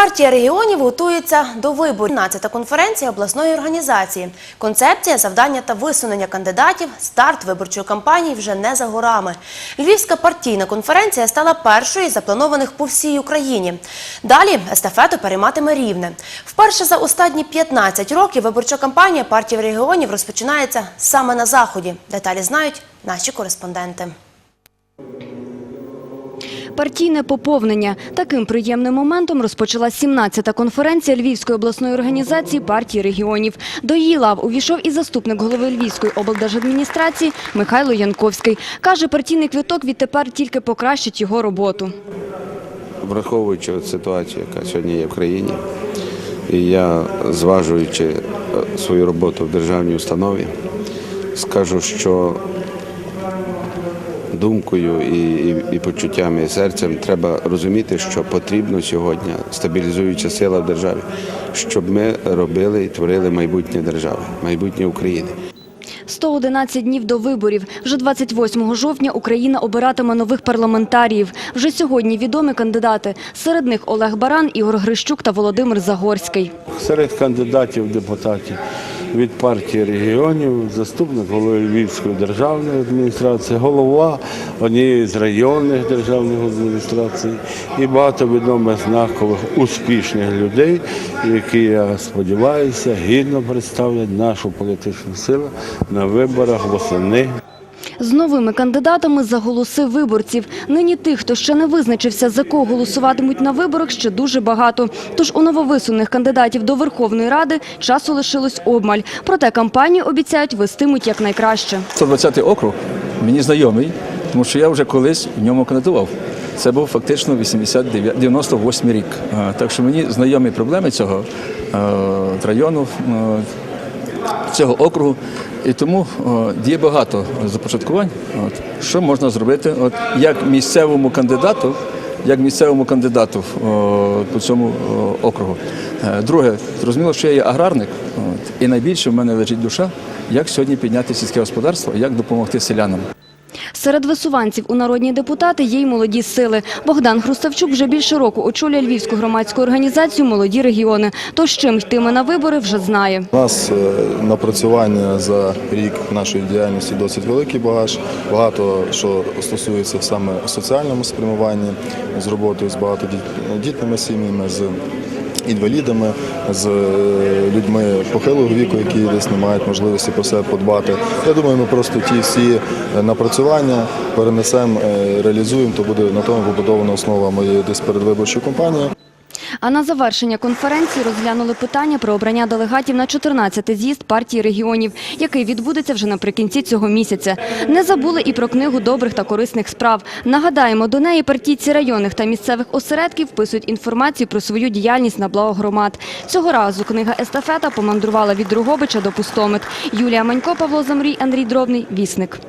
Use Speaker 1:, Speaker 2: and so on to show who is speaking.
Speaker 1: Партія регіонів готується до виборів. 12-та конференція обласної організації. Концепція, завдання та висунення кандидатів. Старт виборчої кампанії вже не за горами. Львівська партійна конференція стала першою із запланованих по всій Україні. Далі естафету перейматиме рівне. Вперше за останні 15 років виборча кампанія партії регіонів розпочинається саме на заході. Деталі знають наші кореспонденти.
Speaker 2: Партійне поповнення. Таким приємним моментом розпочала 17-та конференція Львівської обласної організації партії регіонів. До її лав увійшов і заступник голови Львівської облдержадміністрації Михайло Янковський. Каже, партійний квиток відтепер тільки покращить його роботу.
Speaker 3: Враховуючи ситуацію, яка сьогодні є в країні, і я, зважуючи е, свою роботу в державній установі, скажу, що думкою і, і, і почуттями, і серцем треба розуміти, що потрібно сьогодні стабілізуюча сила в державі, щоб ми робили і творили майбутнє держави, майбутнє України.
Speaker 2: 111 днів до виборів. Вже 28 жовтня Україна обиратиме нових парламентаріїв. Вже сьогодні відомі кандидати. Серед них Олег Баран, Ігор Грищук та Володимир Загорський.
Speaker 4: Серед кандидатів депутатів від партії регіонів, заступник голови Львівської державної адміністрації, голова однієї з районних державних адміністрацій і багато відомих знакових успішних людей, які, я сподіваюся, гідно представлять нашу політичну силу на виборах восени
Speaker 2: З новими кандидатами за голоси виборців. Нині тих, хто ще не визначився, за кого голосуватимуть на виборах, ще дуже багато. Тож у нововисуних кандидатів до Верховної Ради часу лишилось обмаль. Проте кампанію обіцяють вестимуть якнайкраще.
Speaker 5: 120 округ мені знайомий, тому що я вже колись в ньому кандидував. Це був фактично 89 98 рік. Так що мені знайомі проблеми цього е, району, е, цього округу. І тому є багато започаткувань. От, що можна зробити от, як місцевому кандидату, як місцевому кандидату по цьому округу. Е, Друге, зрозуміло, що я є аграрник, от, і найбільше в мене лежить душа, як сьогодні підняти сільське господарство, як допомогти селянам.
Speaker 2: Серед висуванців у народні депутати є й молоді сили. Богдан Хруставчук вже більше року очолює Львівську громадську організацію «Молоді регіони». Тож чим йтиме на вибори, вже знає.
Speaker 6: У нас е, напрацювання за рік нашої діяльності досить великий багаж. Багато що стосується саме соціальному спрямуванні з роботою з багатодітними сім'ями, з інвалідами, з е, людьми похилого віку, які десь не мають можливості про себе подбати. Я думаю, ми просто ті всі е, напрацювання перенесемо, е, реалізуємо, то буде на тому побудована основа моєї десь передвиборчої кампанії.
Speaker 2: А на завершення конференції розглянули питання про обрання делегатів на 14-й з'їзд партії регіонів, який відбудеться вже наприкінці цього місяця. Не забули і про книгу добрих та корисних справ. Нагадаємо, до неї партійці районних та місцевих осередків вписують інформацію про свою діяльність на благо громад. Цього разу книга «Естафета» помандрувала від Другобича до Пустомит. Юлія Манько, Павло Замрій, Андрій Дробний. Вісник.